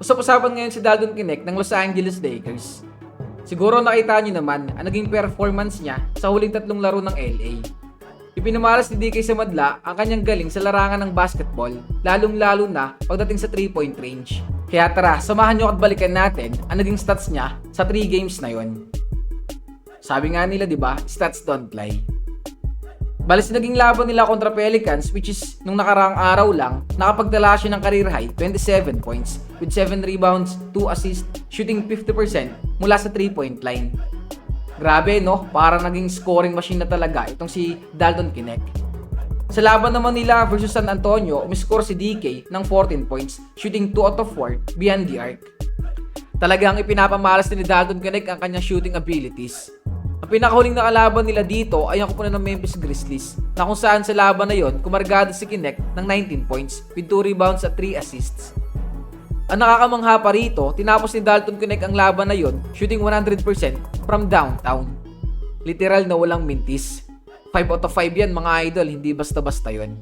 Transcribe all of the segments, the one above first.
Usap-usapan ngayon si Dalton Kinect ng Los Angeles Lakers. Siguro nakita niyo naman ang naging performance niya sa huling tatlong laro ng LA. Ipinamalas ni DK sa madla ang kanyang galing sa larangan ng basketball, lalong-lalo na pagdating sa 3-point range. Kaya tara, samahan niyo at balikan natin ang naging stats niya sa 3 games na yon. Sabi nga nila 'di ba, stats don't lie. Bali sa naging laban nila kontra Pelicans which is nung nakaraang araw lang, nakapagdala siya ng career high 27 points with 7 rebounds, 2 assists, shooting 50% mula sa 3-point line. Grabe no, para naging scoring machine na talaga itong si Dalton Kinect. Sa laban naman nila versus San Antonio, umiscore si DK ng 14 points, shooting 2 out of 4 behind the arc. Talagang ipinapamalas ni Dalton Kinect ang kanyang shooting abilities. Ang pinakahuling na kalaban nila dito ay ang kupunan ng Memphis Grizzlies na kung saan sa laban na yon kumargado si Kinect ng 19 points with 2 rebounds at 3 assists. Ang nakakamangha pa rito, tinapos ni Dalton Kinect ang laban na yon shooting 100% from downtown. Literal na walang mintis. 5 out of 5 yan mga idol, hindi basta-basta yon.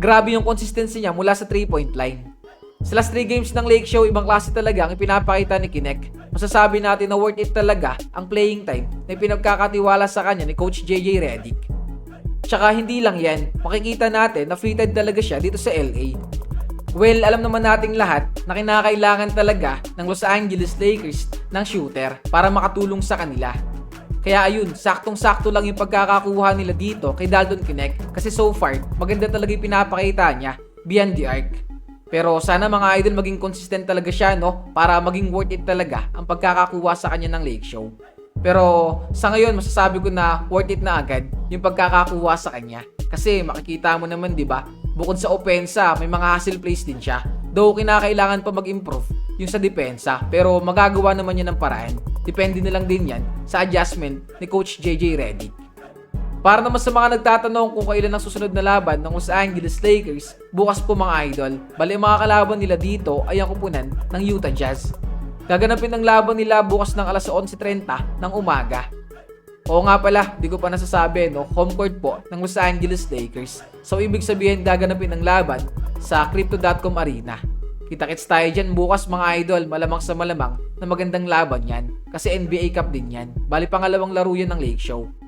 Grabe yung consistency niya mula sa 3-point line. Sa last 3 games ng Lake Show, ibang klase talaga ang ipinapakita ni Kinect. Masasabi natin na worth it talaga ang playing time na pinagkakatiwala sa kanya ni Coach JJ Redick. Tsaka hindi lang yan, makikita natin na fitted talaga siya dito sa LA. Well, alam naman nating lahat na kinakailangan talaga ng Los Angeles Lakers ng shooter para makatulong sa kanila. Kaya ayun, saktong-sakto lang yung pagkakakuha nila dito kay Dalton Kinect kasi so far, maganda talaga yung pinapakita niya beyond the arc. Pero sana mga idol maging consistent talaga siya no para maging worth it talaga ang pagkakakuha sa kanya ng Lake Show. Pero sa ngayon masasabi ko na worth it na agad yung pagkakakuha sa kanya. Kasi makikita mo naman 'di ba, bukod sa opensa, may mga hustle plays din siya. Though kinakailangan pa mag-improve yung sa depensa, pero magagawa naman niya ng paraan. Depende na lang din yan sa adjustment ni Coach JJ Redick. Para naman sa mga nagtatanong kung kailan ang susunod na laban ng Los Angeles Lakers, bukas po mga idol, bali mga kalaban nila dito ay ang kupunan ng Utah Jazz. Gaganapin ang laban nila bukas ng alas 11.30 ng umaga. Oo nga pala, di ko pa nasasabi, no? Home court po ng Los Angeles Lakers. So, ibig sabihin, gaganapin ang laban sa Crypto.com Arena. Kita-kits tayo dyan bukas mga idol, malamang sa malamang na magandang laban yan. Kasi NBA Cup din yan. Bali pangalawang laro yan ng Lake Show.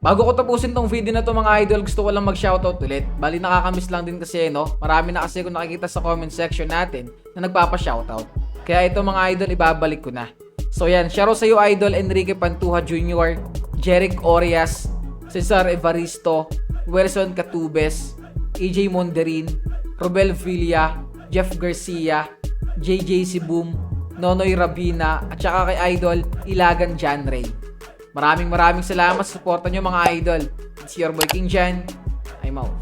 Bago ko tapusin tong video na to mga idol, gusto ko lang mag-shoutout ulit. Bali nakakamiss lang din kasi no, marami na kasi ko nakikita sa comment section natin na nagpapa-shoutout. Kaya ito mga idol, ibabalik ko na. So yan, shoutout sa iyo idol Enrique Pantuha Jr., Jeric Orias, Cesar Evaristo, Wilson Catubes, EJ Monderin, Robel Villa, Jeff Garcia, JJ Sibum, Nonoy Rabina, at saka kay idol Ilagan Jan Ray. Maraming maraming salamat sa suporta nyo mga idol. It's your boy King Jan. I'm out.